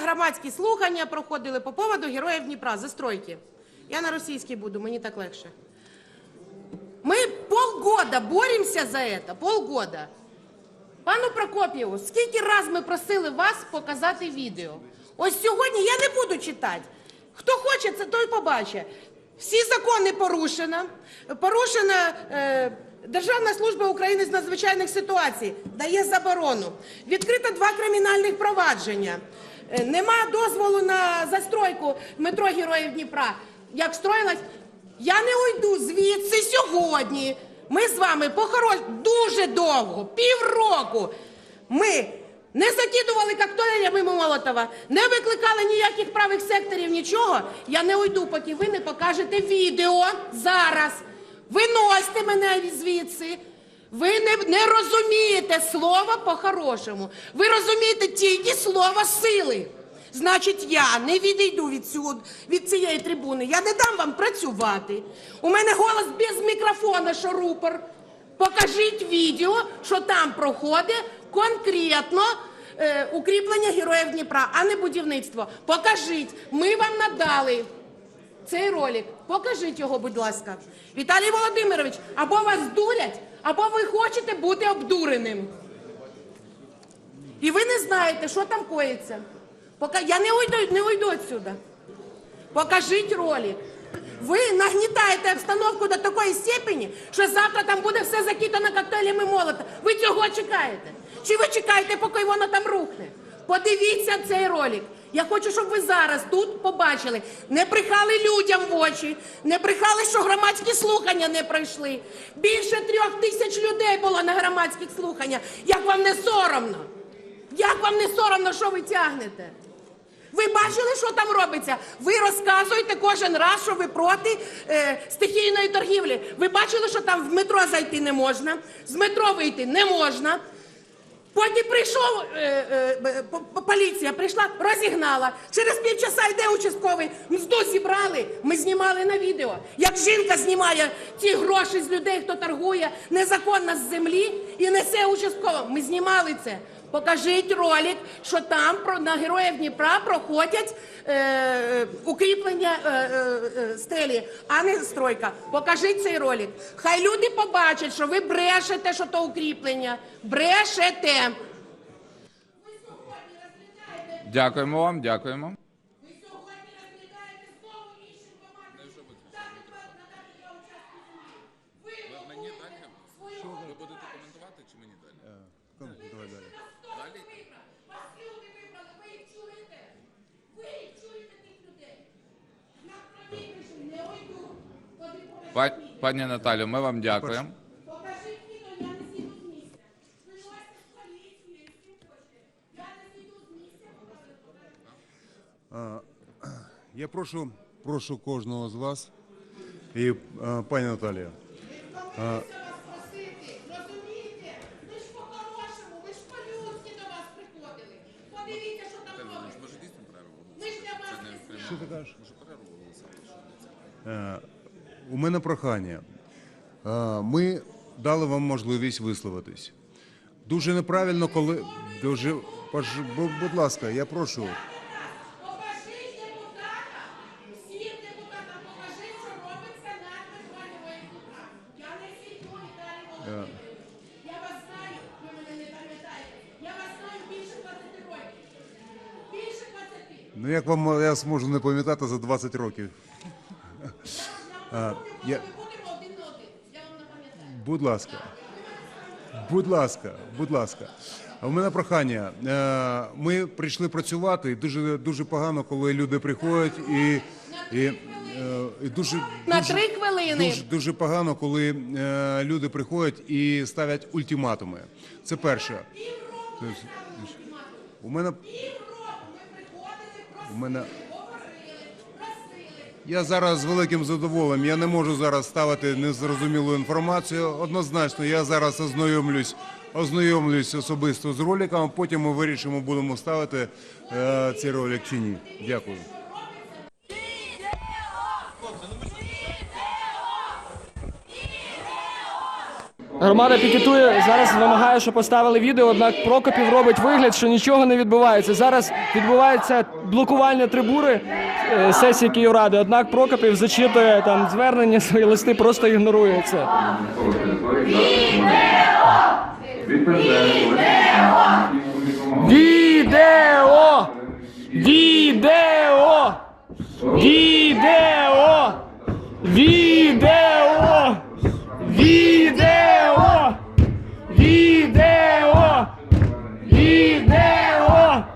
громадські слухання проходили по поводу героїв Дніпра, застройки. Я на російській буду, мені так легше. Мы полгода боремся за это, полгода. Пану Прокоп'єву, скільки раз ми просили вас показати відео? Ось сьогодні я не буду читати. Хто хоче, це той побачить. Всі закони порушено. Порушена е, Державна служба України з надзвичайних ситуацій дає заборону. Відкрито два кримінальних провадження. Е, нема дозволу на застройку метро Героїв Дніпра. Як строїлась, я не уйду звідси сьогодні. Ми з вами похороч дуже довго, півроку. Ми не закидували коктейлями Молотова, не викликали ніяких правих секторів, нічого. Я не уйду, поки ви не покажете відео зараз. Виносьте мене звідси. Ви не, не розумієте слова по-хорошому. Ви розумієте тільки слово сили. Значить, я не відійду від, цю, від цієї трибуни. Я не дам вам працювати. У мене голос без мікрофона, що рупор. Покажіть відео, що там проходить конкретно е, укріплення героїв Дніпра, а не будівництво. Покажіть. Ми вам надали цей ролик. Покажіть його, будь ласка. Віталій Володимирович, або вас дурять, або ви хочете бути обдуреним. І ви не знаєте, що там коїться. Пока я не уйду, не уйду отсюда. Покажіть ролик. Ви нагнітаєте обстановку до такої степені, що завтра там буде все закидано коктейлями молота. Ви цього чекаєте? Чи ви чекаєте, поки воно там рухне? Подивіться цей ролик. Я хочу, щоб ви зараз тут побачили. Не брехали людям в очі, не брехали, що громадські слухання не пройшли. Більше трьох тисяч людей було на громадських слуханнях. Як вам не соромно? Як вам не соромно, що ви тягнете? Ви бачили, що там робиться? Ви розказуєте кожен раз, що ви проти е, стихійної торгівлі. Ви бачили, що там в метро зайти не можна, з метро вийти не можна. Потім прийшов е, е, по- по- поліція, прийшла, розігнала. Через півчаса йде участковий. Мзду зібрали. Ми знімали на відео. Як жінка знімає ті гроші з людей, хто торгує незаконно з землі і несе участково. Ми знімали це. Покажіть ролик, що там про на героїв Дніпра проходять е, е, укріплення е, е, е, стелі, а не стройка. Покажіть цей ролик. Хай люди побачать, що ви брешете, що то укріплення. Брешете. Дякуємо вам, дякуємо. Ви Мені далі? Ви будете коментувати чи мені далі? Давай далі. Вас вибрали, вас люди вибрали, ви їх чуєте? Ви їх чуєте, тих людей? Я правий режим, не уйду. Тоді покажіть Па- відео. Пані Наталю, ми вам дякуємо. Покажіть відео, я прошу, прошу кожного з вас і пані Наталія. Втомилися вас розумієте? Ви ж по-хорошому, ви ж по-людськи до вас приходили. Подивіться, що там перерву? Ми ж для вас не Що ти кажеш? Може перерву оголосити? Е, У мене прохання. Е, Ми дали вам можливість висловитись. Дуже неправильно, коли дуже будь ласка, я прошу. Покажіть депутатам, всім депутатам, покажіть, що робиться на Героїв Дніпра. Я не сидю, Віталій Володимирович. Я вас знаю, ви мене не пам'ятаєте. Я вас знаю більше 20 років. Більше 20. Ну як вам я зможу не пам'ятати за 20 років? Пам'ятаю. Будь ласка. Будь ласка, будь ласка. У мене прохання. Е, Ми прийшли працювати, і дуже дуже погано, коли люди приходять і, і, е, і дуже, На дуже, три хвилини. дуже, дуже погано, коли е, люди приходять і ставлять ультиматуми. Це перше. Тобто, У мене у мене. Я зараз з великим задоволенням. Я не можу зараз ставити незрозумілу інформацію. Однозначно, я зараз ознайомлюсь, ознайомлюсь особисто з роликом, потім ми вирішимо, будемо ставити е, цей ролик чи ні. Дякую. Громада пікетує зараз вимагає, щоб поставили відео. Однак Прокопів робить вигляд, що нічого не відбувається. Зараз відбувається блокування трибури е, сесії Київради. Однак Прокопів зачитує там звернення, свої листи, просто ігнорує це. Відео! Відео! Відео!